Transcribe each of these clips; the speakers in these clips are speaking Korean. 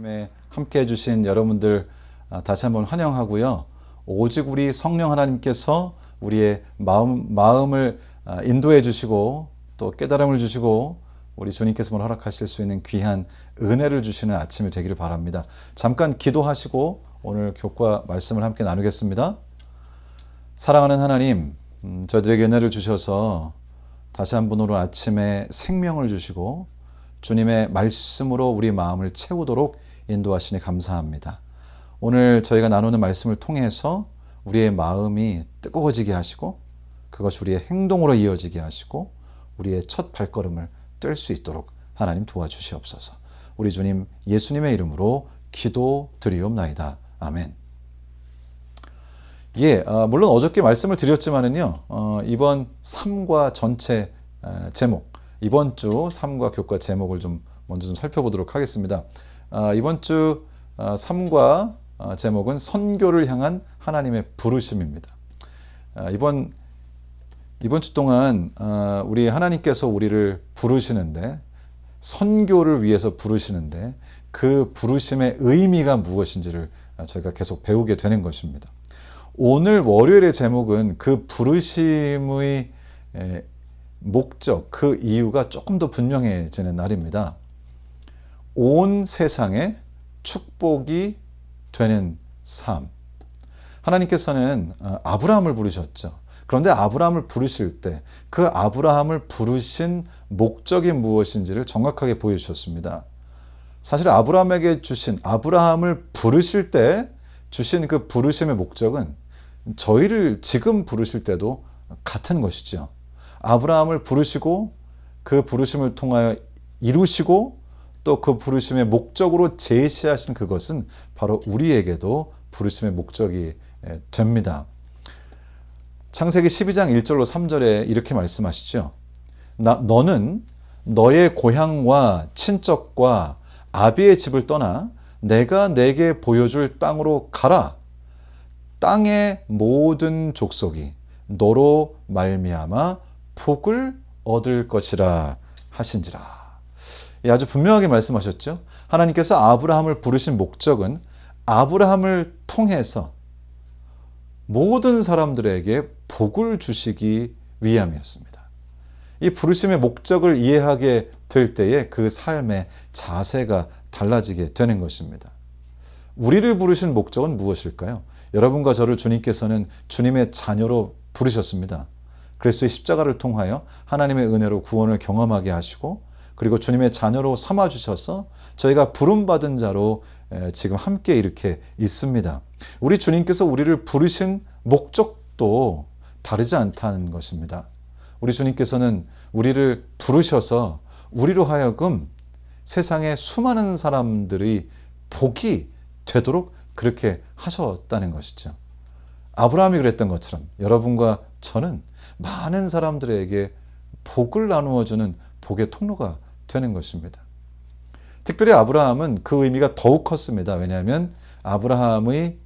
아침에 함께 해주신 여러분들 아, 다시 한번 환영하고요. 오직 우리 성령 하나님께서 우리의 마음, 마음을 아, 인도해 주시고 또 깨달음을 주시고 우리 주님께서 허락하실 수 있는 귀한 은혜를 주시는 아침이 되기를 바랍니다. 잠깐 기도하시고 오늘 교과 말씀을 함께 나누겠습니다. 사랑하는 하나님, 음, 저희들에게 은혜를 주셔서 다시 한번 오늘 아침에 생명을 주시고 주님의 말씀으로 우리 마음을 채우도록 인도하시니 감사합니다. 오늘 저희가 나누는 말씀을 통해서 우리의 마음이 뜨거워지게 하시고 그것이 우리의 행동으로 이어지게 하시고 우리의 첫 발걸음을 뗄 수 있도록 하나님 도와주시옵소서. 우리 주님 예수님의 이름으로 기도 드리옵나이다. 아멘. 예, 어, 물론 어저께 말씀을 드렸지만은요, 어, 이번 3과 전체 에, 제목, 이번 주 3과 교과 제목을 좀 먼저 좀 살펴보도록 하겠습니다. 어, 이번 주 어, 3과 어, 제목은 선교를 향한 하나님의 부르심입니다. 어, 이번 이번 주 동안 어, 우리 하나님께서 우리를 부르시는데 선교를 위해서 부르시는데 그 부르심의 의미가 무엇인지를 저희가 계속 배우게 되는 것입니다. 오늘 월요일의 제목은 그 부르심의 목적, 그 이유가 조금 더 분명해지는 날입니다. 온 세상에 축복이 되는 삶. 하나님께서는 어, 아브라함을 부르셨죠. 그런데 아브라함을 부르실 때 그 아브라함을 부르신 목적이 무엇인지를 정확하게 보여주셨습니다. 사실 아브라함에게 주신 아브라함을 부르실 때 주신 그 부르심의 목적은 저희를 지금 부르실 때도 같은 것이죠. 아브라함을 부르시고 그 부르심을 통하여 이루시고 또 그 부르심의 목적으로 제시하신 그것은 바로 우리에게도 부르심의 목적이 됩니다. 창세기 12장 1절로 3절에 이렇게 말씀하시죠. 나, 너는 너의 고향과 친척과 아비의 집을 떠나 내가 내게 보여줄 땅으로 가라. 땅의 모든 족속이 너로 말미암아 복을 얻을 것이라 하신지라. 예, 아주 분명하게 말씀하셨죠. 하나님께서 아브라함을 부르신 목적은 아브라함을 통해서 모든 사람들에게 복을 주시기 위함이었습니다. 이 부르심의 목적을 이해하게 될 때에 그 삶의 자세가 달라지게 되는 것입니다. 우리를 부르신 목적은 무엇일까요? 여러분과 저를 주님께서는 주님의 자녀로 부르셨습니다. 그리스도의 십자가를 통하여 하나님의 은혜로 구원을 경험하게 하시고 그리고 주님의 자녀로 삼아 주셔서 저희가 부름 받은 자로 지금 함께 이렇게 있습니다. 우리 주님께서 우리를 부르신 목적도 다르지 않다는 것입니다. 우리 주님께서는 우리를 부르셔서 우리로 하여금 세상의 수많은 사람들이 복이 되도록 그렇게 하셨다는 것이죠. 아브라함이 그랬던 것처럼 여러분과 저는 많은 사람들에게 복을 나누어 주는 복의 통로가 되는 것입니다. 특별히 아브라함은 그 의미가 더욱 컸습니다. 왜냐하면 아브라함의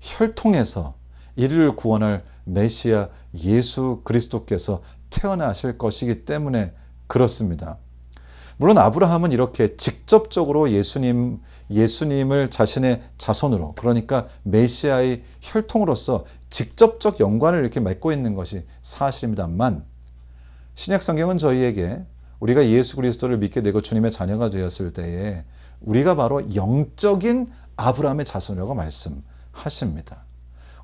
혈통에서 이를 구원할 메시아 예수 그리스도께서 태어나실 것이기 때문에 그렇습니다. 물론 아브라함은 이렇게 직접적으로 예수님, 예수님을 자신의 자손으로, 그러니까 메시아의 혈통으로서 직접적 연관을 이렇게 맺고 있는 것이 사실입니다만, 신약 성경은 저희에게 우리가 예수 그리스도를 믿게 되고 주님의 자녀가 되었을 때에 우리가 바로 영적인 아브라함의 자손이라고 말씀하십니다.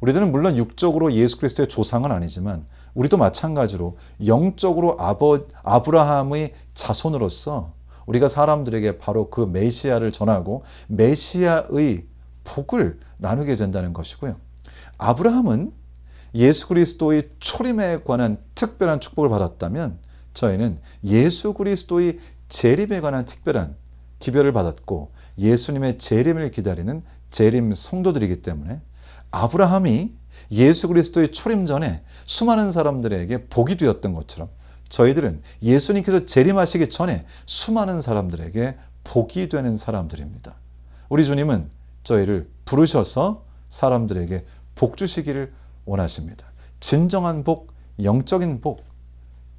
우리들은 물론 육적으로 예수 그리스도의 조상은 아니지만 우리도 마찬가지로 영적으로 아버, 아브라함의 자손으로서 우리가 사람들에게 바로 그 메시아를 전하고 메시아의 복을 나누게 된다는 것이고요. 아브라함은 예수 그리스도의 초림에 관한 특별한 축복을 받았다면 저희는 예수 그리스도의 재림에 관한 특별한 기별을 받았고 예수님의 재림을 기다리는 재림 성도들이기 때문에 아브라함이 예수 그리스도의 초림 전에 수많은 사람들에게 복이 되었던 것처럼 저희들은 예수님께서 재림하시기 전에 수많은 사람들에게 복이 되는 사람들입니다. 우리 주님은 저희를 부르셔서 사람들에게 복 주시기를 원하십니다. 진정한 복, 영적인 복,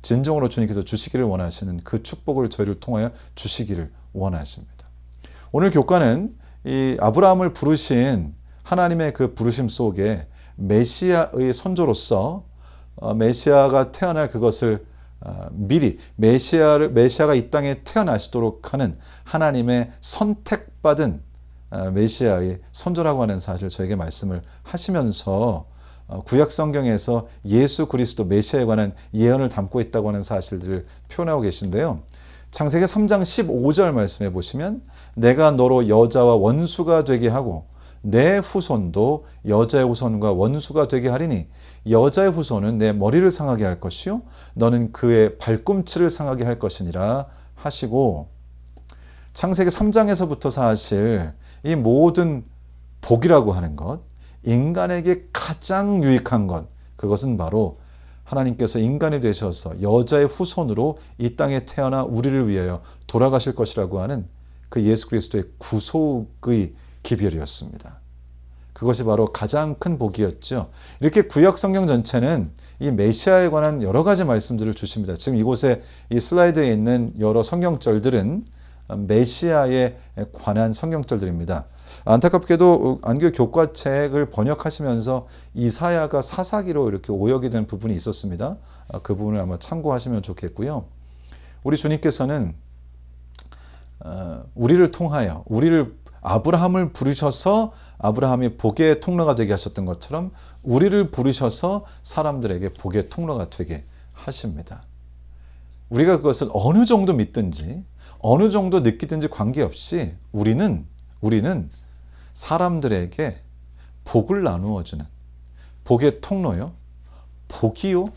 진정으로 주님께서 주시기를 원하시는 그 축복을 저희를 통하여 주시기를 원하십니다. 오늘 교과는 이 아브라함을 부르신 하나님의 그 부르심 속에 메시아의 선조로서 어, 메시아가 태어날 그것을 어, 미리 메시아를 메시아가 이 땅에 태어나시도록 하는 하나님의 선택받은 어, 메시아의 선조라고 하는 사실을 저에게 말씀을 하시면서 구약 성경에서 예수 그리스도 메시아에 관한 예언을 담고 있다고 하는 사실들을 표현하고 계신데요. 창세기 3장 15절 말씀해 보시면 내가 너로 여자와 원수가 되게 하고 내 후손도 여자의 후손과 원수가 되게 하리니 여자의 후손은 내 머리를 상하게 할 것이요 너는 그의 발꿈치를 상하게 할 것이니라 하시고 창세기 3장에서부터 사실 이 모든 복이라고 하는 것 인간에게 가장 유익한 것 그것은 바로 하나님께서 인간이 되셔서 여자의 후손으로 이 땅에 태어나 우리를 위하여 돌아가실 것이라고 하는 그 예수 그리스도의 구속의 기별이었습니다. 그것이 바로 가장 큰 복이었죠. 이렇게 구약 성경 전체는 이 메시아에 관한 여러 가지 말씀들을 주십니다. 지금 이곳에 이 슬라이드에 있는 여러 성경절들은 메시아에 관한 성경절들입니다. 안타깝게도 안교 교과책을 번역하시면서 이사야가 사사기로 이렇게 오역이 된 부분이 있었습니다. 그 부분을 아마 참고하시면 좋겠고요. 우리 주님께서는 어, 우리를 통하여 우리를 아브라함을 부르셔서 아브라함이 복의 통로가 되게 하셨던 것처럼 우리를 부르셔서 사람들에게 복의 통로가 되게 하십니다. 우리가 그것을 어느 정도 믿든지 어느 정도 느끼든지 관계없이 우리는 우리는 사람들에게 복을 나누어 주는 복의 통로요. 복이요.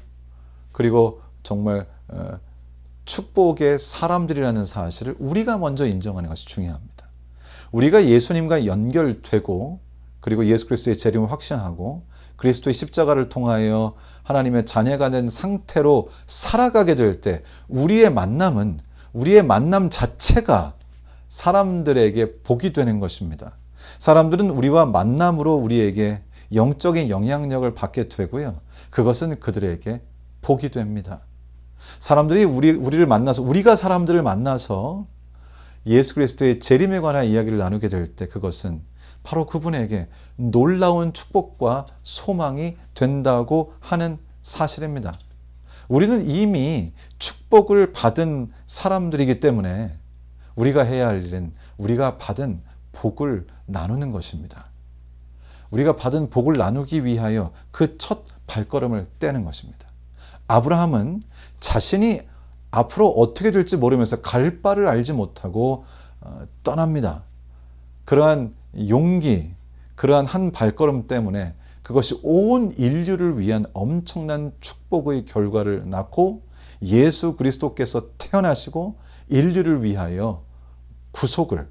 그리고 정말 어, 축복의 사람들이라는 사실을 우리가 먼저 인정하는 것이 중요합니다. 우리가 예수님과 연결되고 그리고 예수 그리스도의 재림을 확신하고 그리스도의 십자가를 통하여 하나님의 자녀가 된 상태로 살아가게 될 때 우리의 만남은 우리의 만남 자체가 사람들에게 복이 되는 것입니다. 사람들은 우리와 만남으로 우리에게 영적인 영향력을 받게 되고요. 그것은 그들에게 복이 됩니다. 사람들이 우리, 우리를 만나서, 우리가 사람들을 만나서 예수 그리스도의 재림에 관한 이야기를 나누게 될 때 그것은 바로 그분에게 놀라운 축복과 소망이 된다고 하는 사실입니다. 우리는 이미 축 복을 받은 사람들이기 때문에 우리가 해야 할 일은 우리가 받은 복을 나누는 것입니다. 우리가 받은 복을 나누기 위하여 그 첫 발걸음을 떼는 것입니다. 아브라함은 자신이 앞으로 어떻게 될지 모르면서 갈 바를 알지 못하고 어, 떠납니다. 그러한 용기, 그러한 한 발걸음 때문에 그것이 온 인류를 위한 엄청난 축복의 결과를 낳고 예수 그리스도께서 태어나시고 인류를 위하여 구속을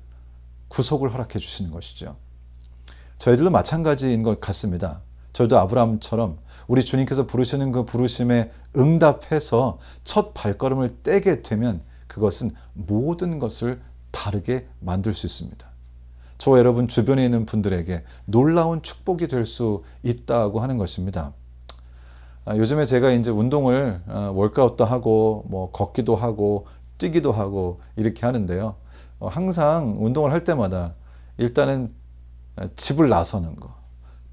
구속을 허락해 주시는 것이죠. 저희들도 마찬가지인 것 같습니다. 저희도 아브라함처럼 우리 주님께서 부르시는 그 부르심에 응답해서 첫 발걸음을 떼게 되면 그것은 모든 것을 다르게 만들 수 있습니다. 저 여러분 주변에 있는 분들에게 놀라운 축복이 될 수 있다고 하는 것입니다. 아, 요즘에 제가 이제 운동을 아, 월카웃도 하고 뭐 걷기도 하고 뛰기도 하고 이렇게 하는데요. 어, 항상 운동을 할 때마다 일단은 집을 나서는 거,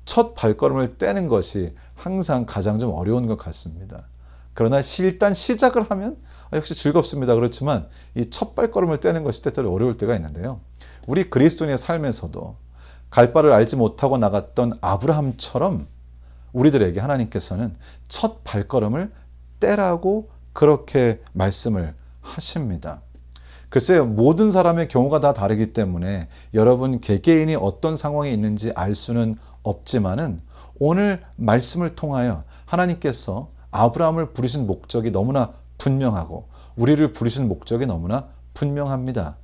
첫 발걸음을 떼는 것이 항상 가장 좀 어려운 것 같습니다. 그러나 일단 시작을 하면 아, 역시 즐겁습니다. 그렇지만 이 첫 발걸음을 떼는 것이 때때로 어려울 때가 있는데요. 우리 그리스도인의 삶에서도 갈 바를 알지 못하고 나갔던 아브라함처럼 우리들에게 하나님께서는 첫 발걸음을 떼라고 그렇게 말씀을 하십니다. 글쎄요, 모든 사람의 경우가 다 다르기 때문에 여러분 개개인이 어떤 상황에 있는지 알 수는 없지만은 오늘 말씀을 통하여 하나님께서 아브라함을 부르신 목적이 너무나 분명하고 우리를 부르신 목적이 너무나 분명합니다.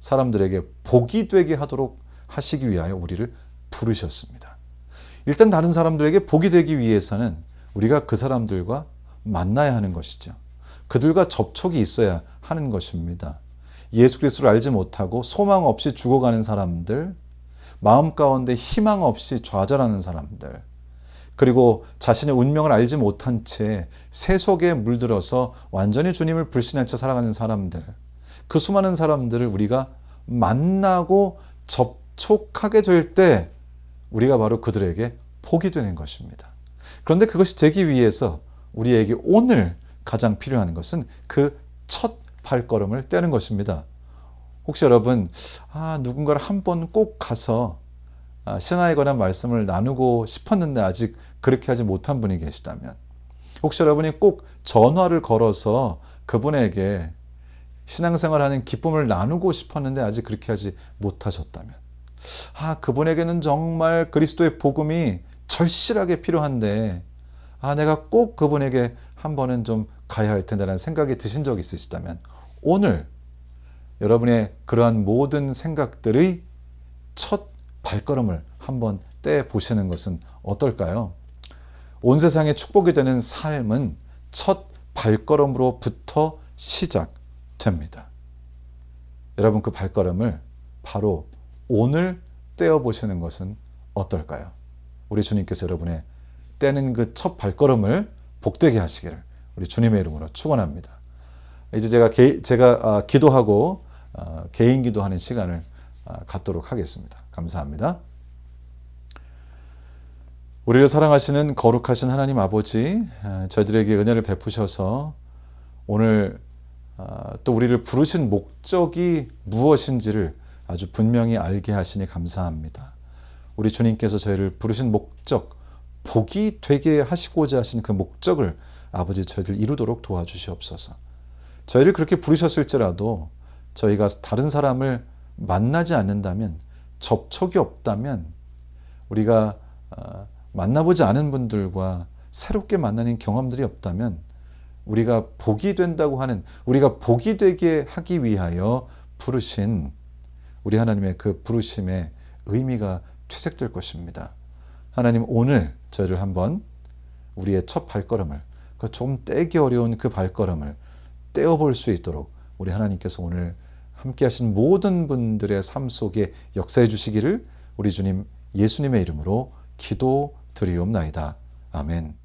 사람들에게 복이 되게 하도록 하시기 위하여 우리를 부르셨습니다. 일단 다른 사람들에게 복이 되기 위해서는 우리가 그 사람들과 만나야 하는 것이죠. 그들과 접촉이 있어야 하는 것입니다. 예수 그리스도를 알지 못하고 소망 없이 죽어가는 사람들, 마음 가운데 희망 없이 좌절하는 사람들, 그리고 자신의 운명을 알지 못한 채 세속에 물들어서 완전히 주님을 불신한 채 살아가는 사람들, 그 수많은 사람들을 우리가 만나고 접촉하게 될 때 우리가 바로 그들에게 복이 되는 것입니다. 그런데 그것이 되기 위해서 우리에게 오늘 가장 필요한 것은 그 첫 발걸음을 떼는 것입니다. 혹시 여러분, 아, 누군가를 한 번 꼭 가서 아, 신앙에 관한 말씀을 나누고 싶었는데 아직 그렇게 하지 못한 분이 계시다면, 혹시 여러분이 꼭 전화를 걸어서 그분에게 신앙생활하는 기쁨을 나누고 싶었는데 아직 그렇게 하지 못하셨다면, 아, 그분에게는 정말 그리스도의 복음이 절실하게 필요한데, 아, 내가 꼭 그분에게 한 번은 좀 가야 할 텐데라는 생각이 드신 적 있으시다면, 오늘 여러분의 그러한 모든 생각들의 첫 발걸음을 한번 떼 보시는 것은 어떨까요? 온 세상에 축복이 되는 삶은 첫 발걸음으로부터 시작됩니다. 여러분 그 발걸음을 바로 오늘 떼어 보시는 것은 어떨까요? 우리 주님께서 여러분의 떼는 그 첫 발걸음을 복되게 하시기를 우리 주님의 이름으로 축원합니다. 이제 제가 개, 제가 아, 기도하고 아, 개인 기도하는 시간을 아, 갖도록 하겠습니다. 감사합니다. 우리를 사랑하시는 거룩하신 하나님 아버지, 아, 저희들에게 은혜를 베푸셔서 오늘 아, 또 우리를 부르신 목적이 무엇인지를 아주 분명히 알게 하시니 감사합니다. 우리 주님께서 저희를 부르신 목적, 복이 되게 하시고자 하신 그 목적을 아버지 저희들 이루도록 도와주시옵소서. 저희를 그렇게 부르셨을지라도 저희가 다른 사람을 만나지 않는다면 접촉이 없다면 우리가 어, 만나보지 않은 분들과 새롭게 만나는 경험들이 없다면 우리가 복이 된다고 하는 우리가 복이 되게 하기 위하여 부르신 우리 하나님의 그 부르심의 의미가 퇴색될 것입니다. 하나님 오늘 저희를 한번 우리의 첫 발걸음을 그좀 떼기 어려운 그 발걸음을 떼어볼 수 있도록 우리 하나님께서 오늘 함께 하신 모든 분들의 삶 속에 역사해 주시기를 우리 주님 예수님의 이름으로 기도 드리옵나이다. 아멘.